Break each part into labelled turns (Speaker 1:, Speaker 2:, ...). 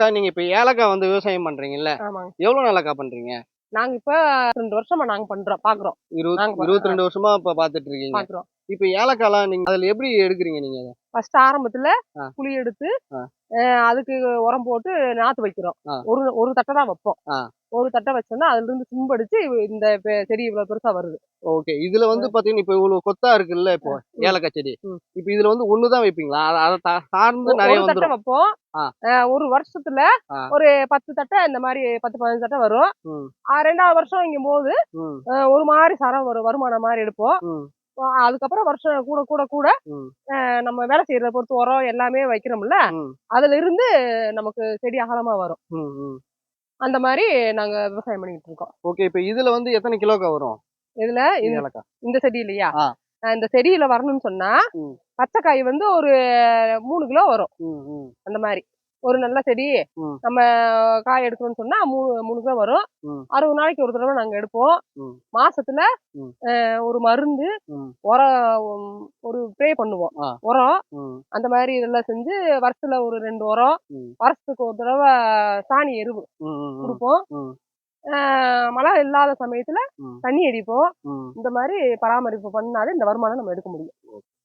Speaker 1: அக்கா நீங்க இப்ப ஏலக்காய் வந்து விவசாயம் பண்றீங்கல்ல
Speaker 2: ஆமாங்க
Speaker 1: எவ்வளவு நாளாக்கா பண்றீங்க
Speaker 2: நாங்க இப்ப ரெண்டு வருஷமா நாங்க பண்றோம் பாக்குறோம்
Speaker 1: இருபது இருபத்தி ரெண்டு வருஷமா இப்ப பாத்துட்டு இருக்கீங்க
Speaker 2: பாக்குறோம்
Speaker 1: இப்ப ஏலக்காய்லாம் நீங்க அதுல எப்படி எடுக்குறீங்க நீங்க அதை?
Speaker 2: ஃபர்ஸ்ட் ஆரம்பத்துல
Speaker 1: ஆ.
Speaker 2: குழி எடுத்து
Speaker 1: ஆ.
Speaker 2: அஹ் அதுக்கு உரம் போட்டு நாத்து வைக்கிறோம்
Speaker 1: ஆ.
Speaker 2: ஒரு ஒரு தட்டை தான் வைப்போம்
Speaker 1: ஆ.
Speaker 2: ஒரு தட்டை வச்சோம்னா அதுல இருந்து சிம்படிச்சு இந்த செடி இவ்வளவு பெருசா வருது.
Speaker 1: ஓகே. இதுல வந்து பாத்தீங்கன்னா இப்ப இவ்வளவு கொத்தா இருக்குல்ல இப்போ. ஏலக்காய் செடி. இப்ப இதுல வந்து ஒண்ணுதான் வைப்பீங்களா? அத- சார்ந்து நிறைய
Speaker 2: தட்டை வைப்போம். ஒரு வருஷத்துல. ஒரு பத்து தட்டை இந்த மாதிரி பத்து பதினஞ்சு தட்டை வரும். ரெண்டாவது வருஷம் இங்கும் போது ஒரு மாதிரி சரம் வரும் வருமானம் மாதிரி எடுப்போம். அதுக்கப்புறம் வருஷம் கூட கூட கூட நம்ம வேலை செய்யறத பொறுத்து உரம் எல்லாமே வைக்கிறோம்ல. அதுல இருந்து நமக்கு செடி அகலமா வரும். அந்த மாதிரி நாங்க விவசாயம் பண்ணிட்டு இருக்கோம்.
Speaker 1: ஓகே இப்ப இதுல வந்து எத்தனை கிலோக்கா வரும்?
Speaker 2: இதுல
Speaker 1: இந்த
Speaker 2: இந்த- செடி இல்லையா
Speaker 1: ஆ.
Speaker 2: அஹ் இந்த செடியில வரணும்னு சொன்னா
Speaker 1: ம்.
Speaker 2: பச்சைக்காய் வந்து ஒரு மூணு கிலோ வரும்.
Speaker 1: ம், ம்,
Speaker 2: அந்த மாதிரி. ஒரு நல்ல செடி. நம்ம காய் எடுக்கணும்னு சொன்னா மூணு மூணு கிலோ வரும். அறுபது நாளைக்கு ஒரு தடவை நாங்க எடுப்போம். மாசத்துல ஒரு மருந்து உரம் ஒரு ப்ரே பண்ணுவோம். உரம். அந்த மாதிரி இதெல்லாம் செஞ்சு வருஷத்துல ஒரு ரெண்டு உரம். வருஷத்துக்கு ஒரு தடவை சாணி எருவு கொடுப்போம். மழை இல்லாத சமயத்துல. தண்ணி அடிப்போம். இந்த மாதிரி பராமரிப்பு பண்ணாலே இந்த வருமானம் நம்ம எடுக்க முடியும்.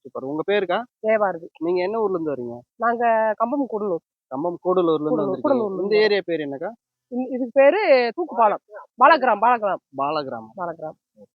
Speaker 1: சூப்பர். உங்க பேருக்கா
Speaker 2: தேவாருது.
Speaker 1: நீங்க என்ன ஊர்ல இருந்து வரீங்க?
Speaker 2: நாங்க கம்பம் கூடலூர்.
Speaker 1: கம்பம் கூடலூர்ல இருந்து வந்திருக்கீங்க. இந்த ஏரியா பேர் என்னக்கா?
Speaker 2: இதுக்கு பேரு தூக்குப்பாலம் பாலகிராம் பாலகிராம்
Speaker 1: பாலகிராமம்.
Speaker 2: பாலகிராம்